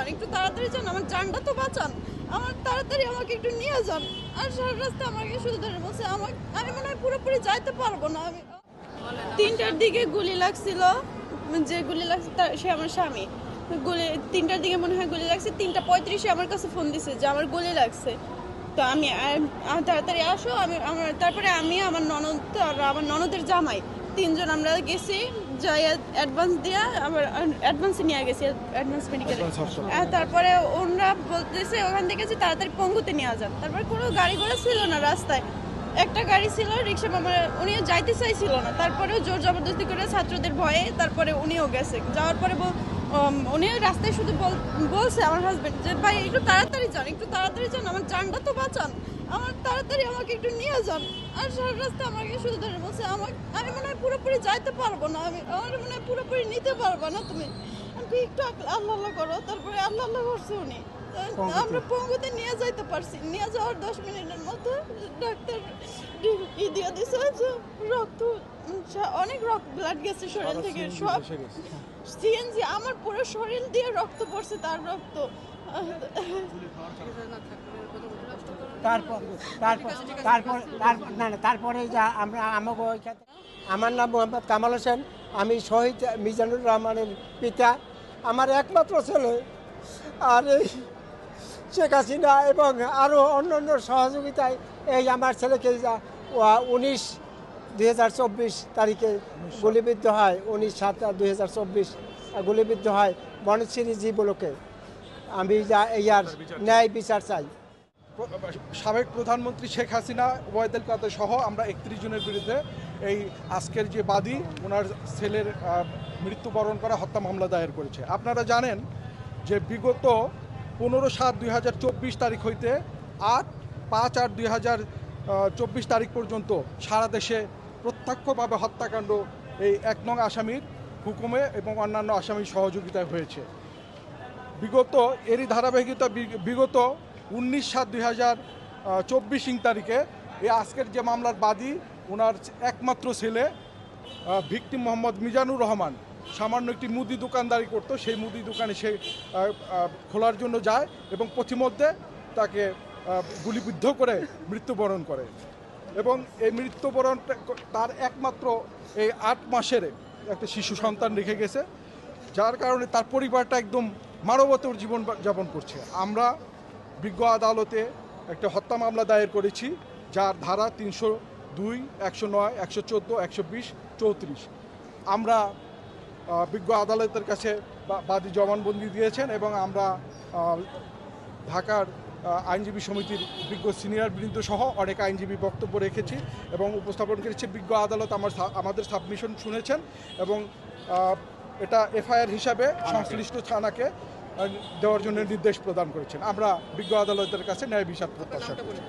যান, একটু তাড়াতাড়ি যান, আমার জানটা তো বাঁচান। আমার তাড়াতাড়ি আমাকে একটু নিয়ে যান। আর সারা রাস্তা আমাকে শুধু ধরে বলছে আমার আমি মনে হয় পুরোপুরি যাইতে পারব না। আমি তিনটার দিকে গুলি লাগছিল, যে গুলি লাগছে তার, সে আমার স্বামী। গুলি, তিনটার দিকে মনে হয় গুলি লাগছে, তিনটা পঁয়ত্রিশে আমার কাছে ফোন দিছে যে আমার গুলি লাগছে। তো আমি তাড়াতাড়ি আসো, আমি, আমার, তারপরে আমি, আমার ননদ আর আমার ননদের জামাই তিনজন আমরা গেছি যাই অ্যাডভান্স দিয়ে আবার অ্যাডভান্স নিয়ে গেছি অ্যাডভান্স মেডিকেলে তারপরে ওনারা বলতেছে ওখান থেকে যে তাড়াতাড়ি পঙ্গুতে নিয়ে যান। তারপরে কোনো গাড়ি ঘোড়া ছিল না রাস্তায়। একটা গাড়ি ছিল রিক্সা মামা উনিও যাইতে চাইছিল না। তারপরেও জোর জবরদস্তি করে ছাত্রদের ভয়ে তারপরে উনিও গেছে। যাওয়ার পরে উনিও রাস্তায় শুধু বল- বলছে আমার হাজবেন্ড যে ভাই একটু তাড়াতাড়ি যান একটু তাড়াতাড়ি যান আমার জানটা তো বাঁচান। আমার তাড়াতাড়ি আমাকে একটু নিয়ে যান। আর সারা রাস্তা আমাকে শুধু ধরে বলছে আমাকে আমি মনে হয় পুরোপুরি যাইতে পারব না আমি আমার মনে হয় পুরোপুরি নিতে পারব না তুমি। একটু আল্লাহ আল্লাহ করো তারপরে আল্লাহ আল্লাহ করছে উনি। আমরা পঙ্গুতে নিয়ে যাইতে পারছি। নিয়ে যাওয়ার দশ মিনিটের মধ্যে ডাক্তার ই দিয়ে দিছে রক্ত অনেক রক্ত ব্লাড গেছে শরীর থেকে সব সিএনজি আমার পুরো শরীর দিয়ে রক্ত পড়ছে তার রক্ত। তারপর তারপর তারপর না না তারপরে যা আমরা আমাকে ওইখানে আমার নাম মোহাম্মদ কামাল হোসেন আমি শহীদ মিজানুর রহমানের পিতা। আমার একমাত্র ছেলে আর এই শেখ হাসিনা এবং আরও অন্য অন্য সহযোগিতায় এই আমার ছেলেকে যা- উনিশ দুই হাজার চব্বিশ তারিখে গুলিবিদ্ধ হয়, উনিশ সাত দুই গুলিবিদ্ধ হয় বনশ্রী জীবলোকে আমি যা এই আর ন্যায় বিচার চাই। সাবেক প্রধানমন্ত্রী শেখ হাসিনা ওবায়দুল সহ আমরা একত্রিশ জনের বিরুদ্ধে এই আজকের যে বাদী, ওনার ছেলের মৃত্যুবরণ করা হত্যা মামলা দায়ের করেছে। আপনারা জানেন যে বিগত পনেরো সাত দুই তারিখ হইতে আট পাঁচ আট দুই চব্বিশ তারিখ পর্যন্ত সারা দেশে প্রত্যক্ষভাবে হত্যাকাণ্ড এই এক নং আসামির হুকুমে এবং অন্যান্য আসামির সহযোগিতায় হয়েছে। বিগত, এরই ধারাবাহিকতা বিগত উনিশ সাত দুই হাজার চব্বিশ তারিখে এই আজকের যে মামলার বাদী ওনার একমাত্র ছেলে ভিকটিম মোহাম্মদ মিজানুর রহমান, সামান্য একটি মুদি দোকানদারি করতো, সেই মুদি দোকানে সে খোলার জন্য যায় এবং পথিমধ্যে তাকে গুলিবিদ্ধ করে মৃত্যুবরণ করে। এবং এই মৃত্যুবরণ তার একমাত্র এই আট মাসের একটা শিশু সন্তান রেখে গেছে, যার কারণে তার পরিবারটা একদম মানবতর জীবন যাপন করছে। আমরা বিজ্ঞ আদালতে একটা হত্যা মামলা দায়ের করেছি, যার ধারা তিনশো দুই, একশো নয়, একশো চোদ্দ, একশো বিশ, চৌত্রিশ। আমরা বিজ্ঞ আদালতের কাছে বাদী জবানবন্দি দিয়েছেন এবং আমরা ঢাকার আইনজীবী সমিতির বিজ্ঞ সিনিয়র বৃন্দ সহ অনেক আইনজীবী বক্তব্য রেখেছি এবং উপস্থাপন করেছি বিজ্ঞ আদালত আমার আমাদের সাবমিশন শুনেছেন এবং এটা এফআইআর হিসাবে সংশ্লিষ্ট থানাকে দেওয়ার জন্য নির্দেশ প্রদান করেছেন। আমরা বিজ্ঞ আদালতের কাছে ন্যায় বিচার প্রত্যাশা করি